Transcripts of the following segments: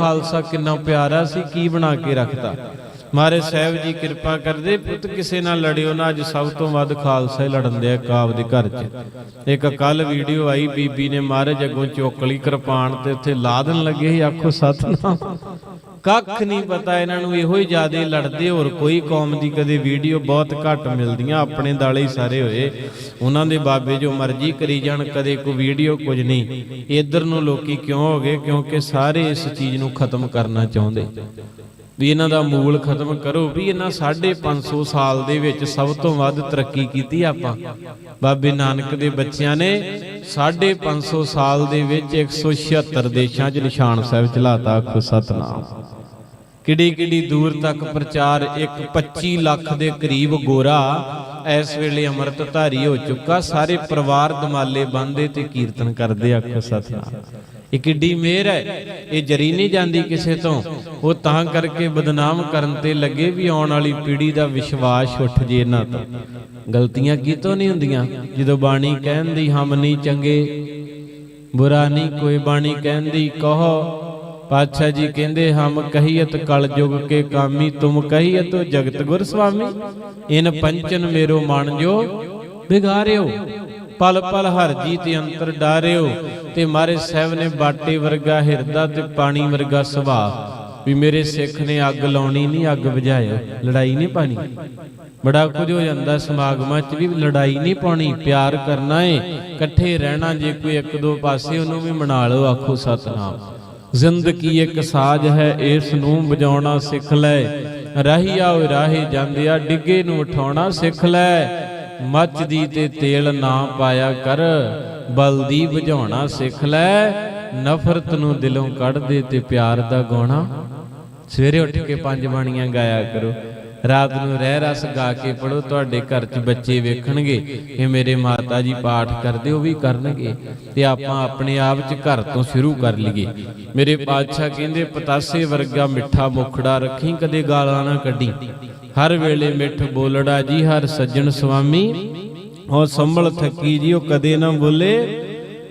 ਖਾਲਸਾ ਕਿੰਨਾ ਪਿਆਰਾ ਸੀ, ਕੀ ਬਣਾ ਕੇ ਰੱਖਦਾ ਮਹਾਰਾਜ ਸਾਹਿਬ ਜੀ ਕਿਰਪਾ ਕਰਦੇ, ਪੁੱਤ ਕਿਸੇ ਨਾਲ ਲੜਿਓ ਨਾ, ਅੱਜ ਸਭ ਤੋਂ ਵੱਧ ਖਾਲਸਾ ਹੀ ਲੜਨ ਦੇ ਕਾਬ ਦੇ ਘਰ 'ਚ। ਇੱਕ ਕੱਲ ਵੀਡੀਓ ਆਈ, ਬੀਬੀ ਨੇ ਮਹਾਰਾਜ ਅੱਗੋਂ ਚੋਕਲੀ ਕਿਰਪਾਨ ਤੇ ਉੱਥੇ ਲਾ ਦੇਣ ਲੱਗੇ ਸੀ, ਆਖੋ ਸਤਨਾਮ। ਕੱਖ ਨਹੀਂ ਪਤਾ, ਇਹਨਾਂ ਨੂੰ ਇਹੋ ਹੀ ਜਿਆਦੇ ਲੜਦੇ ਹੋਰ ਕੋਈ ਕੌਮ ਦੀ ਕਦੇ ਵੀਡੀਓ ਬਹੁਤ ਘੱਟ ਮਿਲਦੀਆਂ, ਆਪਣੇ ਦਾਲੇ ਹੀ ਸਾਰੇ ਹੋਏ। ਉਹਨਾਂ ਦੇ ਬਾਬੇ ਜੋ ਮਰਜ਼ੀ ਕਰੀ ਜਾਣ, ਕਦੇ ਕੋਈ ਵੀਡੀਓ ਕੁਝ ਨਹੀਂ। ਇਧਰ ਨੂੰ ਲੋਕੀ ਕਿਉਂ ਹੋ ਗਏ? ਕਿਉਂਕਿ ਸਾਰੇ ਇਸ ਚੀਜ਼ ਨੂੰ ਖਤਮ ਕਰਨਾ ਚਾਹੁੰਦੇ। ਵੀ ਇਹਨਾਂ ਦਾ ਮੂਲ ਖਤਮ ਕਰੋ, ਵੀ ਇਹਨਾਂ 550 ਸਾਲ ਦੇ ਵਿੱਚ ਸਭ ਤੋਂ ਵੱਧ ਤਰੱਕੀ ਕੀਤੀ ਆਪਾਂ। ਬਾਬੇ ਨਾਨਕ ਦੇ ਬੱਚਿਆਂ ਨੇ 550 ਸਾਲ ਦੇ ਵਿੱਚ 176 ਦੇਸ਼ਾਂ 'ਚ ਨਿਸ਼ਾਨ ਸਾਹਿਬ ਚਲਾਤਾ, ਆਖੋ ਸਤਨਾਮ। ਕਿਹੜੀ ਕਿੱਡੀ ਦੂਰ ਤੱਕ ਪ੍ਰਚਾਰ, ਇੱਕ 25 ਲੱਖ ਦੇ ਕਰੀਬ ਗੋਰਾ ਇਸ ਵੇਲੇ ਅੰਮ੍ਰਿਤ ਧਾਰੀ ਹੋ ਚੁੱਕਾ, ਸਾਰੇ ਪਰਿਵਾਰ ਦਮਾਲੇ ਬੰਦੇ ਤੇ ਕੀਰਤਨ ਕਰਦੇ, ਆਖੋ ਸਤਨਾਮ। ਇਹ ਕਿੱਡੀ ਮਿਹਰ ਹੈ। ਇਹ ਜਰੀ ਨਹੀਂ ਜਾਂਦੀ ਕਿਸੇ ਤੋਂ। ਉਹ ਤਾਂ ਕਰਕੇ ਬਦਨਾਮ ਕਰਨ ਤੇ ਲੱਗੇ ਵੀ ਆਉਣ ਵਾਲੀ ਪੀੜ੍ਹੀ ਦਾ ਵਿਸ਼ਵਾਸ ਉੱਠ ਜੇ ਇਹਨਾਂ ਤੋਂ। ਗਲਤੀਆਂ ਕੀਤੋਂ ਨਹੀਂ ਹੁੰਦੀਆਂ? ਜਦੋਂ ਬਾਣੀ ਕਹਿੰਦੀ, ਹਮ ਨਹੀਂ ਚੰਗੇ, ਬੁਰਾ ਨਹੀਂ, ਕੋਈ ਬਾਣੀ ਕਹਿੰਦੀ, ਕਹੋ, ਪਾਤਸ਼ਾਹ ਜੀ ਕਹਿੰਦੇ, ਹਮ ਕਹੀਅਤ ਕਲ ਜੁਗ ਕੇ ਕਾਮੀ, ਤੁਮ ਕਹੀਅਤ ਜਗਤ ਗੁਰ ਸੁਆਮੀ ਇਨ ਪੰਚਨ ਮੇਰੋ ਮਨ ਜੋ ਬਿਗਾਰਿਓ। ਪਲ ਪਲ ਹਰ ਜੀ ਤੇ ਅੰਤਰ ਡਾਰਿਓ ਤੇ ਮਾਰੇ ਸਾਹਿਬ ਨੇ ਬਾਟੇ ਵਰਗਾ ਹਿਰਦਾ ਤੇ ਪਾਣੀ ਵਰਗਾ ਸੁਭਾਅ। ਵੀ ਮੇਰੇ ਸਿੱਖ ਨੇ ਅੱਗ ਲਾਉਣੀ ਨਹੀਂ ਅੱਗ ਬੁਝਾਇਓ। ਲੜਾਈ ਨਹੀਂ ਪਾਣੀ। ਬੜਾ ਕੁਝ ਹੋ ਜਾਂਦਾ ਸਮਾਗਮਾਂ 'ਚ ਵੀ ਲੜਾਈ ਨਹੀਂ ਪਾਉਣੀ, ਪਿਆਰ ਕਰਨਾ ਏ। ਇਕੱਠੇ ਰਹਿਣਾ ਜੇ ਕੋਈ ਇੱਕ ਦੋ ਪਾਸੇ, ਉਹਨੂੰ ਵੀ ਮਨਾ ਲਓ, ਆਖੋ ਸਤਨਾਮ। ਜ਼ਿੰਦਗੀ ਇੱਕ ਸਾਜ਼ ਹੈ, ਇਸ ਨੂੰ ਵਜਾਉਣਾ ਸਿੱਖ ਲੈ। ਰਾਹੀ ਆਓ, ਰਾਹੇ ਜਾਂਦਿਆ ਡਿੱਗੇ ਨੂੰ ਉਠਾਉਣਾ ਸਿੱਖ ਲੈ। ਮੱਚਦੀ ਤੇ ਤੇਲ ਨਾ ਪਾਇਆ ਕਰ, ਬਲਦੀ ਬੁਝਾਉਣਾ ਸਿੱਖ ਲੈ, ਨਫ਼ਰਤ ਨੂੰ ਦਿਲੋਂ ਕੱਢ ਦੇ ਤੇ ਪਿਆਰ ਦਾ ਗਾਉਣਾ। ਸਵੇਰੇ ਉੱਠ ਕੇ ਪੰਜ ਬਾਣੀਆਂ ਗਾਇਆ ਕਰੋ। ਰਾਤ ਨੂੰ ਰਹਿ ਰਸ ਗਾ ਕੇ ਪੜੋ, ਤੁਹਾਡੇ ਘਰ 'ਚ ਬੱਚੇ ਵੇਖਣਗੇ। ਕਿ ਮੇਰੇ ਮਾਤਾ ਜੀ ਪਾਠ ਕਰਦੇ, ਉਹ ਵੀ ਕਰਨਗੇ। ਤੇ ਆਪਾਂ ਆਪਣੇ ਆਪ 'ਚ ਘਰ ਤੋਂ ਸ਼ੁਰੂ ਕਰ ਲਈਏ। ਮੇਰੇ ਪਾਤਸ਼ਾਹ ਕਹਿੰਦੇ, ਪਤਾਸੇ ਵਰਗਾ ਮਿੱਠਾ ਮੁਖੜਾ ਰੱਖੀ, ਕਦੇ ਗਾਲਾਂ ਨਾ ਕੱਢੀ। ਹਰ ਵੇਲੇ ਮਿੱਠ ਬੋਲੜਾ ਜੀ, ਹਰ ਸੱਜਣ ਸੁਆਮੀ ਉਹ ਸੰਭਲ ਥੱਕੀ ਜੀ, ਉਹ ਕਦੇ ਨਾ ਬੋਲੇ।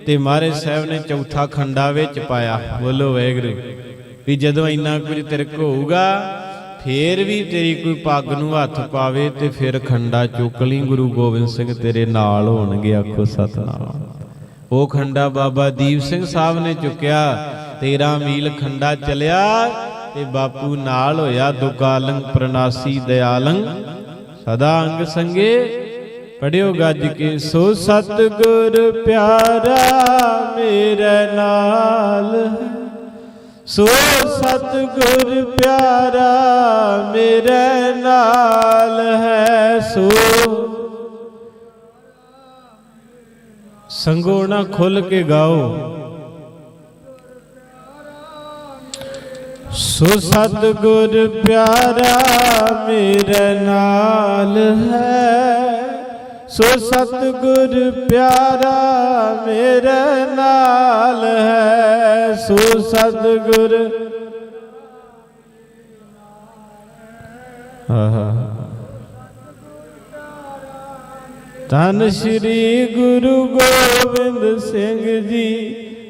ਤੇ ਮਹਾਰਾਜ ਸਾਹਿਬ ਨੇ ਚੌਥਾ ਖੰਡਾ ਵਿੱਚ ਪਾਇਆ। ਬੋਲੋ ਵੈਗਰੂ ਵੀ ਜਦੋਂ ਇੰਨਾ ਕੁਝ ਤਿਰਕ ਹੋਊਗਾ ਫੇਰ ਵੀ ਤੇਰੀ ਕੋਈ ਪੱਗ ਨੂੰ ਹੱਥ ਪਾਵੇ ਤੇ ਫਿਰ ਖੰਡਾ ਚੁੱਕ ਲਈ, ਗੁਰੂ ਗੋਬਿੰਦ ਸਿੰਘ ਤੇਰੇ ਨਾਲ ਹੋਣਗੇ, ਆਖੋ ਸਤਨਾਮ। ਉਹ ਖੰਡਾ ਬਾਬਾ ਦੀਪ ਸਿੰਘ ਸਾਹਿਬ ਨੇ ਚੁੱਕਿਆ 13 ਮੀਲ ਖੰਡਾ ਚਲਿਆ ਤੇ ਬਾਪੂ ਨਾਲ ਹੋਇਆ ਦੁਕਾਲੰ ਪ੍ਰਨਾਸੀ ਦਿਆਲੰ ਸਦਾ ਅੰਗ ਸੰਗੇ, ਪੜਿਓ ਗੱਜ ਕੇ, ਸੋ ਸਤਗੁਰ ਪਿਆਰਾ ਮੇਰੇ ਨਾਲ। ਸੋ ਸਤਗੁਰ ਪਿਆਰਾ ਮੇਰੇ ਨਾਲ ਹੈ, ਸੋ। ਸੰਗੋਣਾ ਖੁੱਲ ਕੇ ਗਾਓ। ਸੋ ਸਤਗੁਰ ਪਿਆਰਾ ਮੇਰੇ ਨਾਲ ਹੈ, ਸੋ ਸਤਗੁਰ ਪਿਆਰਾ ਮੇਰੇ ਨਾਲ ਹੈ। ਸੋ ਸਤਗੁਰ। ਧੰਨ ਸ਼੍ਰੀ ਗੁਰੂ ਗੋਬਿੰਦ ਸਿੰਘ ਜੀ,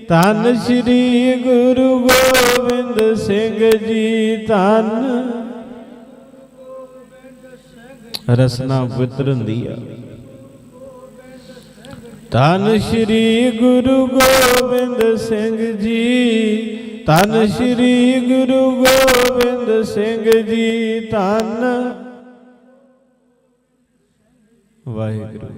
ਧੰਨ ਸ਼੍ਰੀ ਗੁਰੂ ਗੋਬਿੰਦ ਸਿੰਘ ਜੀ, ਧੰਨ। ਰਸਨਾ ਪੁੱਤਰ ਹੁੰਦੀ ਆ। ਧੰਨ ਸ਼੍ਰੀ ਗੁਰੂ ਗੋਬਿੰਦ ਸਿੰਘ ਜੀ। ਧੰਨ ਸ਼੍ਰੀ ਗੁਰੂ ਗੋਬਿੰਦ ਸਿੰਘ ਜੀ, ਧੰਨ। ਵਾਹਿਗੁਰੂ।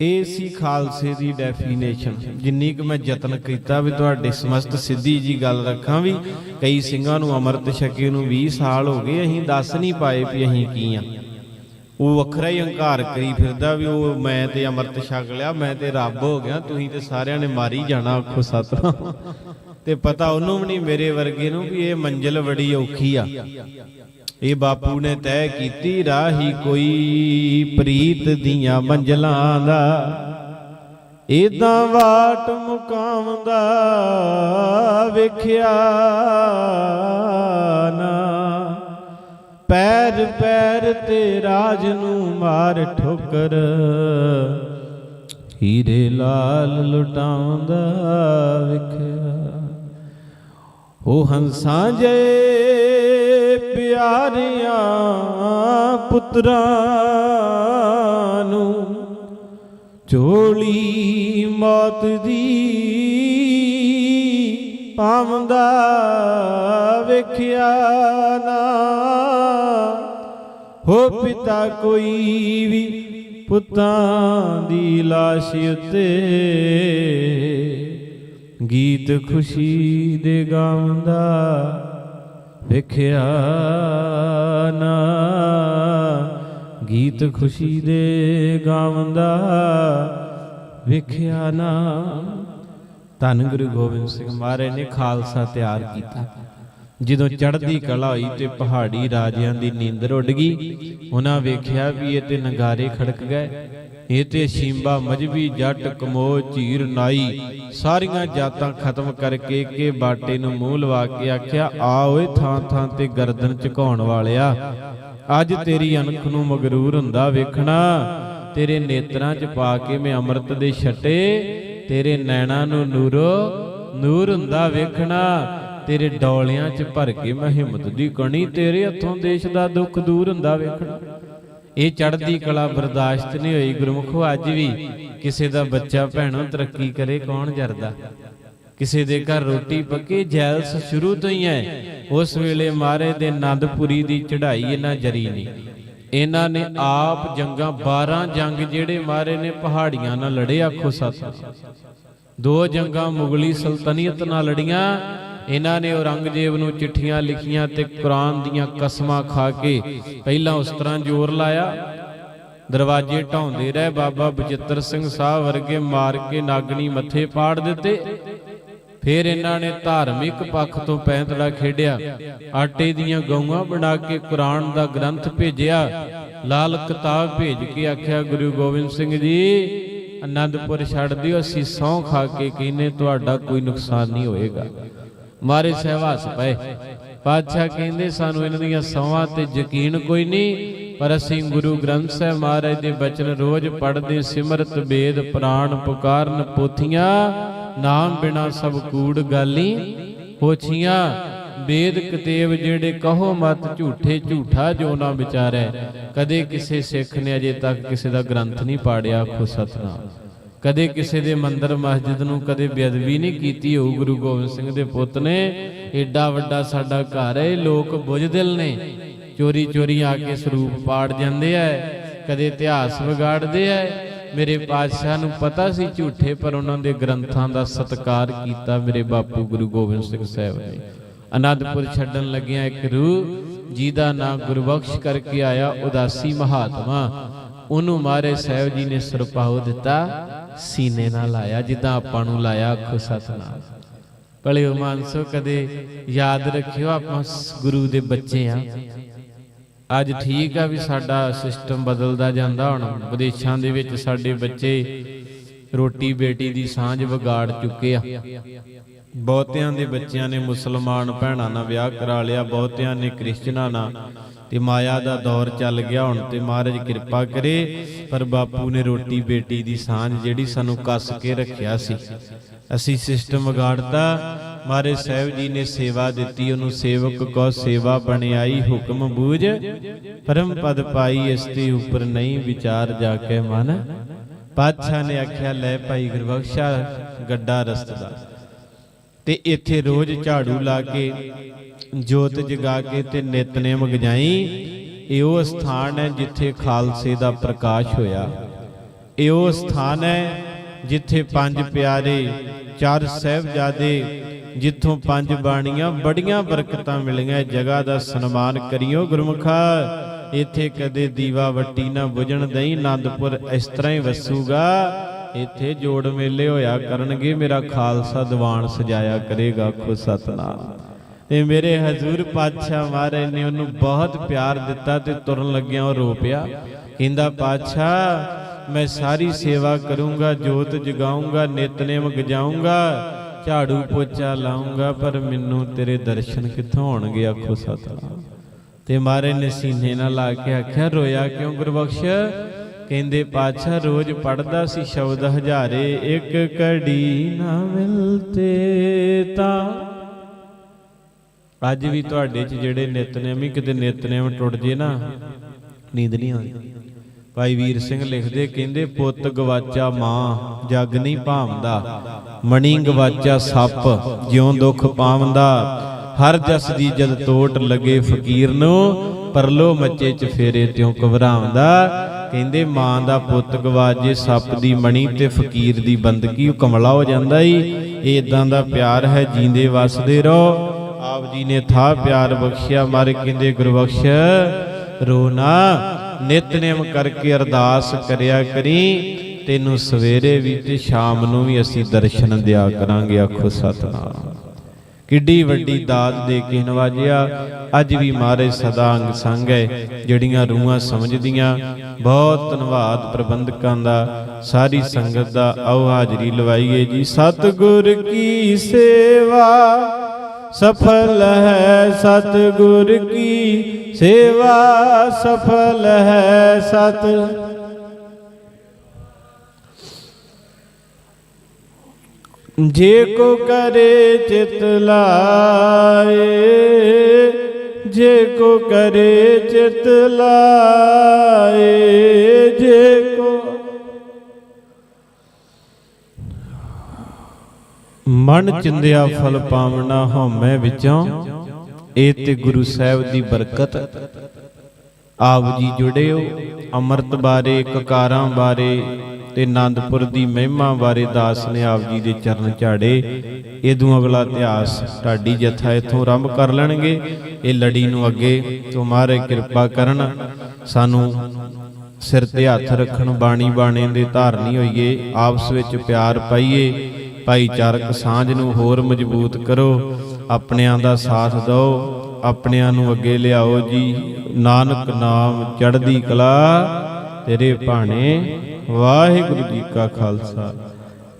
ਇਹ ਸੀ ਖਾਲਸੇ ਦੀ ਡੈਫੀਨੇਸ਼ਨ ਜਿੰਨੀ ਕੁ ਮੈਂ ਯਤਨ ਕੀਤਾ ਵੀ ਤੁਹਾਡੇ ਸਮਸਤ ਸਿੱਧੀ ਜੀ ਗੱਲ ਰੱਖਾਂ ਵੀ, ਕਈ ਸਿੰਘਾਂ ਨੂੰ ਅੰਮ੍ਰਿਤ ਛਕੇ ਨੂੰ 20 ਸਾਲ ਹੋ ਗਏ, ਅਸੀਂ ਦੱਸ ਨਹੀਂ ਪਾਏ ਵੀ ਅਸੀਂ ਕੀ ਆ। ਉਹ ਵੱਖਰਾ ਹੀ ਹੰਕਾਰ ਕਰੀ ਫਿਰਦਾ ਵੀ ਉਹ ਮੈਂ ਤੇ ਅੰਮ੍ਰਿਤ ਛਕ ਲਿਆ, ਮੈਂ ਤੇ ਰੱਬ ਹੋ ਗਿਆ, ਤੁਸੀਂ ਤੇ ਸਾਰਿਆਂ ਨੇ ਮਾਰੀ ਜਾਣਾ, ਆਖੋ ਸਤਨਾਮ। ਤੇ ਪਤਾ ਉਹਨੂੰ ਵੀ ਨਹੀਂ ਮੇਰੇ ਵਰਗੇ ਨੂੰ ਵੀ ਇਹ ਮੰਜ਼ਿਲ ਬੜੀ ਔਖੀ ਆ। ਇਹ ਬਾਪੂ ਨੇ ਤੈਅ ਕੀਤੀ, ਰਾਹੀ ਕੋਈ ਪ੍ਰੀਤ ਦੀਆਂ ਮੰਜ਼ਲਾਂ ਦਾ। ਇਦਾਂ ਵਾਟ ਮੁਕਾਮ ਦਾ ਵੇਖਿਆ ਨਾ। ਪੈਰ ਪੈਰ ਤੇ ਰਾਜ ਨੂੰ ਮਾਰ ਠੋਕਰ। ਹੀਰੇ ਲਾਲ ਲੁਟਾਉਂਦਾ ਵੇਖਿਆ। ਉਹ ਹੰਸਾਂ ਜੇ ਪਿਆਰਿਆਂ ਪੁੱਤਰਾਂ ਨੂੰ ਝੋਲੀ ਮੌਤ ਦੀ ਪਾਵੰਦਾ ਵੇਖਿਆ ਨਾ। ਹੋ ਪਿਤਾ ਕੋਈ ਵੀ ਪੁੱਤਾਂ ਦੀ ਲਾਸ਼ ਉਤੇ ਗੀਤ ਖੁਸ਼ੀ ਦੇ ਗਾਉਂਦਾ ਵੇਖਿਆ ਨਾ। ਗੀਤ ਖੁਸ਼ੀ ਦੇ ਗਾਉਂਦਾ ਵੇਖਿਆ ਨਾ। ਧੰਨ ਗੁਰੂ ਗੋਬਿੰਦ ਸਿੰਘ ਮਹਾਰਾਜ ਨੇ ਖਾਲਸਾ ਤਿਆਰ ਕੀਤਾ। ਜਦੋਂ ਚੜ੍ਹਦੀ ਕਲਾ ਹੋਈ ਤੇ ਪਹਾੜੀ ਰਾਜਿਆਂ ਦੀ ਨੀਂਦਰ ਉੱਡ ਗਈ, ਉਹਨਾਂ ਵੇਖਿਆ ਵੀ ਇਹ ਤੇ ਨਗਾਰੇ ਖੜਕ ਗਏ। ਇਹ ਤੇ ਸ਼ੀਂਬਾ, ਮਜਬੀ, ਜੱਟ ਕਮੋ ਝੀਰ, ਨਾਈ, ਸਾਰੀਆਂ ਜਾਤਾਂ ਖਤਮ ਕਰਕੇ ਕੇ ਬਾਟੇ ਨੂੰ ਮੂੰਹ ਲਵਾ ਕੇ ਆਖਿਆ ਆ ਓਏ ਥਾਂ ਥਾਂ ਤੇ ਗਰਦਨ ਝੁਕਾਉਣ ਵਾਲਿਆ। ਅੱਜ ਤੇਰੀ ਅਣਖ ਨੂੰ ਮਗਰੂਰ ਹੁੰਦਾ ਵੇਖਣਾ। ਤੇਰੇ ਨੇਤਰਾਂ 'ਚ ਪਾ ਕੇ ਮੈਂ ਅੰਮ੍ਰਿਤ ਦੇ ਛਟੇ। ਤੇਰੇ ਨੈਣਾਂ ਨੂੰ ਨੂਰੋ, ਨੂਰ ਹੁੰਦਾ ਵੇਖਣਾ। ਤੇਰੇ ਡੌਲਿਆਂ 'ਚ ਭਰ ਕੇ ਮੈਂ ਹਿੰਮਤ ਦੀ ਕਣੀ, ਤੇਰੇ ਹੱਥੋਂ ਦੇਸ਼ ਦਾ ਦੁੱਖ ਦੂਰ ਹੁੰਦਾ ਵੇਖਣਾ। ਇਹ ਚੜ੍ਹਦੀ ਕਲਾ ਬਰਦਾਸ਼ਤ ਨਹੀਂ ਹੋਈ, ਗੁਰਮੁਖੋ, ਅੱਜ ਵੀ ਕਿਸੇ ਦਾ ਬੱਚਾ, ਭੈਣੋ, ਤਰੱਕੀ ਕਰੇ, ਕੌਣ ਜਰਦਾ? ਕਿਸੇ ਦੇ ਘਰ ਰੋਟੀ ਪੱਕੀ, ਜੈਲਸ ਸ਼ੁਰੂ ਤੋਂ ਹੀ ਹੈ ਉਸ ਵੇਲੇ ਮਾਰੇ ਦੇ ਆਨੰਦਪੁਰੀ ਦੀ ਚੜ੍ਹਾਈ ਇਹਨਾਂ ਜਰੀ ਨਹੀਂ। ਇਹਨਾਂ ਨੇ ਆਪ ਜੰਗਾਂ 12 ਜੰਗ ਜਿਹੜੇ ਮਾਰੇ ਨੇ, ਪਹਾੜੀਆਂ ਨਾਲ ਲੜੇ, ਆਖੋ ਸੱਤ। ਦੋ ਜੰਗਾਂ ਮੁਗਲੀ ਸਲਤਨੀਅਤ ਨਾਲ ਲੜੀਆਂ ਇਹਨਾਂ ਨੇ ਔਰੰਗਜ਼ੇਬ ਨੂੰ ਚਿੱਠੀਆਂ ਲਿਖੀਆਂ ਤੇ ਕੁਰਾਨ ਦੀਆਂ ਕਸਮਾਂ ਖਾ ਕੇ ਪਹਿਲਾਂ ਉਸ ਤਰ੍ਹਾਂ ਜ਼ੋਰ ਲਾਇਆ। ਦਰਵਾਜ਼ੇ ਢਾਉਂਦੇ ਰਹੇ ਬਾਬਾ ਬਚਿੱਤਰ ਸਿੰਘ ਸਾਹਿਬ ਵਰਗੇ ਮਾਰ ਕੇ ਨਾਗਣੀ ਮੱਥੇ ਪਾੜ ਦਿੱਤੇ। ਫਿਰ ਇਹਨਾਂ ਨੇ ਧਾਰਮਿਕ ਪੱਖ ਤੋਂ ਪੈਂਤੜਾ ਖੇਡਿਆ। ਆਟੇ ਦੀਆਂ ਗਊਆਂ ਬਣਾ ਕੇ ਕੁਰਾਨ ਦਾ ਗ੍ਰੰਥ ਭੇਜਿਆ। ਲਾਲ ਕਿਤਾਬ ਭੇਜ ਕੇ ਆਖਿਆ, ਗੁਰੂ ਗੋਬਿੰਦ ਸਿੰਘ ਜੀ ਅਨੰਦਪੁਰ ਛੱਡ ਦਿਓ, ਅਸੀਂ ਸਹੁੰ ਖਾ ਕੇ ਕਹਿੰਨੇ ਤੁਹਾਡਾ ਕੋਈ ਨੁਕਸਾਨ ਨਹੀਂ ਹੋਏਗਾ। ਮਾਰੇ ਸਾਹਿਬ ਪਏ ਪਾਤਸ਼ਾਹ ਕਹਿੰਦੇ ਸਾਨੂੰ ਇਹਨਾਂ ਦੀਆਂ ਸੌਹਾਂ ਤੇ ਯਕੀਨ ਕੋਈ ਨਹੀਂ, ਪਰ ਅਸੀਂ ਗੁਰੂ ਗ੍ਰੰਥ ਸਾਹਿਬ ਮਹਾਰਾਜ ਦੇ ਬਚਨ ਰੋਜ਼ ਪੜ੍ਹਦੇ ਸਿਮਰਤ, ਵੇਦ, ਪ੍ਰਾਣ, ਪੁਕਾਰਨ, ਪੋਥੀਆਂ, ਨਾਮ ਬਿਨਾ ਸਭ ਕੂੜ ਗਾਲੀ ਹੋਛੀਆਂ ਵੇਦ, ਕਤੇਬ ਜਿਹੜੇ ਕਹੋ ਮਤ ਝੂਠੇ, ਝੂਠਾ ਜੋ ਨਾ ਵਿਚਾਰੈ। ਕਦੇ ਕਿਸੇ ਸਿੱਖ ਨੇ ਅਜੇ ਤੱਕ ਕਿਸੇ ਦਾ ਗ੍ਰੰਥ ਨਹੀਂ ਪਾੜਿਆ, ਆਖੋ ਸਤਨਾਮ। ਕਦੇ ਕਿਸੇ ਦੇ ਮੰਦਰ ਮਸਜਿਦ ਨੂੰ ਕਦੇ ਬੇਅਦਬੀ ਨਹੀਂ ਕੀਤੀ ਹੋਊ, ਗੁਰੂ ਗੋਬਿੰਦ ਸਿੰਘ ਦੇ ਪੁੱਤ ਨੇ। ਏਡਾ ਵੱਡਾ ਸਾਡਾ ਘਰ ਹੈ ਇਹ ਲੋਕ ਬੁਝਦਿਲ ਨੇ। ਚੋਰੀ ਚੋਰੀ ਆ ਕੇ ਸਰੂਪ ਪਾੜ ਜਾਂਦੇ ਐ, ਕਦੇ ਇਤਿਹਾਸ ਵਿਗਾੜਦੇ ਐ। ਮੇਰੇ ਪਾਤਸ਼ਾਹ ਨੂੰ ਪਤਾ ਸੀ ਝੂਠੇ, ਪਰ ਉਹਨਾਂ ਦੇ ਗ੍ਰੰਥਾਂ ਦਾ ਸਤਿਕਾਰ ਕੀਤਾ ਮੇਰੇ ਬਾਪੂ ਗੁਰੂ ਗੋਬਿੰਦ ਸਿੰਘ ਸਾਹਿਬ ਨੇ। ਅਨੰਦਪੁਰ ਛੱਡਣ ਲੱਗਿਆ ਇੱਕ ਰੂਹ, ਜਿਹਦਾ ਨਾਮ ਗੁਰਬਖਸ਼ ਕਰਕੇ ਆਇਆ ਉਦਾਸੀ ਮਹਾਤਮਾ। ਉਹਨੂੰ ਮਾਰੇ ਸਾਹਿਬ ਜੀ ਨੇ ਸਰਪਾਉ ਦਿੱਤਾ। ਸੀਨੇ ਨਾਲ ਲਾਇਆ, ਜਿੱਦਾਂ ਆਪਾਂ ਨੂੰ ਲਾਇਆ ਆਖੋ ਸਤਨਾਮ। ਭਲਿਓ ਮਾਨਸੋ, ਕਦੇ ਯਾਦ ਰੱਖਿਓ, ਆਪਾਂ ਗੁਰੂ ਦੇ ਬੱਚੇ ਆ। ਅੱਜ ਠੀਕ ਆ ਵੀ ਸਾਡਾ ਸਿਸਟਮ ਬਦਲਦਾ ਜਾਂਦਾ ਹੁਣ। ਵਿਦੇਸ਼ਾਂ ਦੇ ਵਿੱਚ ਸਾਡੇ ਬੱਚੇ ਰੋਟੀ ਬੇਟੀ ਦੀ ਸਾਂਝ ਵਿਗਾੜ ਚੁੱਕੇ ਆ। ਬਹੁਤਿਆਂ ਦੇ ਬੱਚਿਆਂ ਨੇ ਮੁਸਲਮਾਨ ਭੈਣਾਂ ਨਾਲ ਵਿਆਹ ਕਰਾ ਲਿਆ, ਬਹੁਤਿਆਂ ਨੇ ਕ੍ਰਿਸਚਨਾਂ ਨਾਲ। ਤੇ ਮਾਇਆ ਦਾ ਦੌਰ ਚੱਲ ਗਿਆ, ਹੁਣ ਤੇ ਮਹਾਰਾਜ ਕਿਰਪਾ ਕਰੇ, ਪਰ ਬਾਪੂ ਨੇ ਰੋਟੀ ਬੇਟੀ ਦੀ ਸਾਂਝ ਜਿਹੜੀ ਸਾਨੂੰ ਕੱਸ ਕੇ ਰੱਖਿਆ ਸੀ। ਅਸੀਂ ਸਿਸਟਮ ਵਿਗਾੜਤਾ ਮਾਰੇ ਸਾਹਿਬ ਜੀ ਨੇ ਸੇਵਾ ਦਿੱਤੀ, ਉਹਨੂੰ ਸੇਵਕ ਕੋ ਸੇਵਾ ਬਣਾਈ ਹੁਕਮ ਬੂਝ, ਪਰਮ ਪਦ ਪਾਈ ਇਸ ਤੇ ਉੱਪਰ ਨਹੀਂ ਵਿਚਾਰ ਜਾ ਕੇ ਮਨ। ਪਾਤਸ਼ਾਹ ਨੇ ਆਖਿਆ, ਲੈ ਭਾਈ ਗੁਰਬਖਸ਼ਾ, ਗੱਡਾ ਰਸਤਾ ਤੇ ਇੱਥੇ ਰੋਜ਼ ਝਾੜੂ ਲਾ ਕੇ ਜੋਤ ਜਗਾ ਕੇ ਤੇ ਨਿਤਨੇਮ ਗਜਾਈ। ਇਹ ਉਹ ਸਥਾਨ ਹੈ ਜਿੱਥੇ ਖਾਲਸੇ ਦਾ ਪ੍ਰਕਾਸ਼ ਹੋਇਆ। ਇਹ ਉਹ ਸਥਾਨ ਹੈ ਜਿੱਥੇ ਪੰਜ ਪਿਆਰੇ ਚਾਰ ਸਹਿਬਜ਼ਾਦੇ ਜਿੱਥੋਂ ਪੰਜ ਬਾਣੀਆਂ ਬੜੀਆਂ ਬਰਕਤਾਂ ਮਿਲੀਆਂ। ਜਗ੍ਹਾ ਦਾ ਸਨਮਾਨ ਕਰਿਓ ਗੁਰਮੁਖਾ। ਇੱਥੇ ਕਦੇ ਦੀਵਾ ਵੱਟੀ ਨਾ ਬੁਝਣ ਦਈ। ਆਨੰਦਪੁਰ ਇਸ ਤਰ੍ਹਾਂ ਹੀ ਵਸੂਗਾ। ਇੱਥੇ ਜੋੜ ਮੇਲੇ ਹੋਇਆ ਕਰਨਗੇ, ਮੇਰਾ ਖਾਲਸਾ ਦੀਵਾਨ ਸਜਾਇਆ ਕਰੇਗਾ ਖੁਦ ਸਤਨਾਮ। ਤੇ ਮੇਰੇ ਹਜ਼ੂਰ ਪਾਤਸ਼ਾਹ ਮਹਾਰਾਜ ਨੇ ਉਹਨੂੰ ਬਹੁਤ ਪਿਆਰ ਦਿੱਤਾ ਤੇ ਤੁਰਨ ਲੱਗਿਆ ਉਹ ਰੋ ਪਿਆ। ਕਹਿੰਦਾ, ਪਾਤਸ਼ਾਹ, ਮੈਂ ਸਾਰੀ ਸੇਵਾ ਕਰੂੰਗਾ, ਜੋਤ ਜਗਾਉਂਗਾ, ਨਿਤਨੇਮ ਗਜਾਉਂਗਾ, ਝਾੜੂ ਪੋਚਾ ਲਾਉਂਗਾ, ਪਰ ਮੈਨੂੰ ਤੇਰੇ ਦਰਸ਼ਨ ਕਿੱਥੋਂ ਹੋਣਗੇ, ਆਖੋ ਸਤਨਾਮ। ਤੇ ਮਾਰੇ ਨੇ ਸੀਨੇ ਨਾਲ ਲਾ ਕੇ ਆਖਿਆ, ਰੋਇਆ ਕਿਉਂ ਗੁਰਬਖਸ਼? ਕਹਿੰਦੇ ਪਾਤਸ਼ਾਹ ਰੋਜ਼ ਪੜਦਾ ਸੀ ਸ਼ਬਦ ਹਜ਼ਾਰੇ, ਇੱਕ ਕੜੀ ਨਾ ਮਿਲਤੇ ਤਾਂ। ਅੱਜ ਵੀ ਤੁਹਾਡੇ 'ਚ ਜਿਹੜੇ ਨਿਤਨੇਮੀ, ਕਿਤੇ ਨਿਤਨੇਮ ਟੁੱਟ ਜੇ ਨਾ, ਨੀਂਦ ਨਹੀਂ ਆਉਂਦੀ। ਭਾਈ ਵੀਰ ਸਿੰਘ ਲਿਖਦੇ ਕਹਿੰਦੇ, ਪੁੱਤ ਗਵਾਚਾ ਮਾਂ, ਜੱਗ ਨਹੀਂ ਭਾਵਦਾ। ਮਣੀ ਗਵਾਚਾ ਸੱਪ, ਜਿਉਂ ਦੁੱਖ ਪਾਵੰਦਾ। ਹਰ ਜਸ ਦੀ ਜਦ ਤੋਟ ਲੱਗੇ ਫਕੀਰ ਨੂੰ, ਪਰਲੋ ਮੱਚੇ ਚ ਫੇਰੇ ਤਿਉ ਘਬਰਾਉਂਦਾ। ਕਹਿੰਦੇ ਮਾਂ ਦਾ ਪੁੱਤ ਗਵਾਜੇ ਸੱਪ ਦੀ ਮਣੀ ਤੇ ਫਕੀਰ ਦੀ ਬੰਦਗੀ, ਉਹ ਕਮਲਾ ਹੋ ਜਾਂਦਾ ਈ। ਇਹ ਇਦਾਂ ਦਾ ਪਿਆਰ ਹੈ, ਜੀਂਦੇ ਵਸਦੇ ਰਹੋ। ਆਪ ਜੀ ਨੇ ਥਾ ਪਿਆਰ ਬਖਸ਼ਿਆ, ਮਾਰੇ ਕਹਿੰਦੇ ਗੁਰਬਖਸ਼ ਰੋਣਾ ਨਿਤਨੇਮ ਕਰਕੇ ਅਰਦਾਸ ਕਰਿਆ ਕਰੀ। ਤੈਨੂੰ ਸਵੇਰੇ ਵੀ ਤੇ ਸ਼ਾਮ ਨੂੰ ਵੀ ਅਸੀਂ ਦਰਸ਼ਨ ਦਿਆ ਕਰਾਂਗੇ, ਆਖੋ ਸਤਨਾਮ। ਕਿੱਡੀ ਵੱਡੀ ਦਾਤ ਦੇ ਕੇ ਨਵਾਜਿਆ ਅੱਜ ਵੀ ਮਾਰੇ ਸਦਾ ਅੰਗ ਸੰਗ ਹੈ, ਜਿਹੜੀਆਂ ਰੂਹਾਂ ਸਮਝਦੀਆਂ। ਬਹੁਤ ਧੰਨਵਾਦ ਪ੍ਰਬੰਧਕਾਂ ਦਾ, ਸਾਰੀ ਸੰਗਤ ਦਾ ਆਓ ਹਾਜ਼ਰੀ ਲਵਾਈਏ ਜੀ। ਸਤਿਗੁਰ ਕੀ ਸੇਵਾ, ਸਫਲ ਹੈ ਸਤਿਗੁਰ ਕੀ ਸੇਵਾ, ਸਫਲ ਹੈ ਸਤ ਜੇ ਕੋ ਕਰੇ ਚਿਤ ਲਾਏ, ਜੇ ਕੋ ਕਰੇ ਚਿਤ ਲਾਏ, ਜੇ ਕੋ ਮਨ ਚਿੰਦਿਆ ਫਲ ਪਾਵਣਾ ਹਉਮੈ ਵਿੱਚੋਂ, ਇਹ ਤੇ ਗੁਰੂ ਸਾਹਿਬ ਦੀ ਬਰਕਤ। ਆਪ ਜੀ ਜੁੜਿਓ, ਅੰਮ੍ਰਿਤ ਬਾਰੇ, ਕਕਾਰਾਂ ਬਾਰੇ ਤੇ ਆਨੰਦਪੁਰ ਦੀ ਮਹਿਮਾ ਬਾਰੇ ਦਾਸ ਨੇ ਆਪ ਜੀ ਦੇ ਚਰਨ ਝਾੜੇ। ਇਦੋਂ ਅਗਲਾ ਇਤਿਹਾਸ ਢਾਡੀ ਜਥਾ ਇਥੋਂ ਆਰੰਭ ਕਰ ਲੈਣਗੇ। ਇਹ ਲੜੀ ਨੂੰ ਅੱਗੇ ਤੋਂ ਤੁਮਾਰੇ ਕਿਰਪਾ ਕਰਨ। ਸਾਨੂੰ ਸਿਰ ਤੇ ਹੱਥ ਰੱਖਣ, ਬਾਣੀ ਬਾਣੇ ਦੇ ਧਾਰਨੀ ਹੋਈਏ। ਆਪਸ ਵਿੱਚ ਪਿਆਰ ਪਾਈਏ। ਭਾਈਚਾਰਕ ਸਾਂਝ ਨੂੰ ਹੋਰ ਮਜ਼ਬੂਤ ਕਰੋ। ਆਪਣਿਆਂ ਦਾ ਸਾਥ ਦਿਓ। ਆਪਣਿਆਂ ਨੂੰ ਅੱਗੇ ਲਿਆਓ ਜੀ। ਨਾਨਕ ਨਾਮ ਚੜ੍ਹਦੀ ਕਲਾ। ਤੇਰੇ ਭਾਣੇ ਵਾਹਿਗੁਰੂ ਜੀ ਕਾ ਖਾਲਸਾ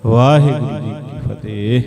ਵਾਹਿਗੁਰੂ ਜੀ ਕੀ ਫਤਿਹ।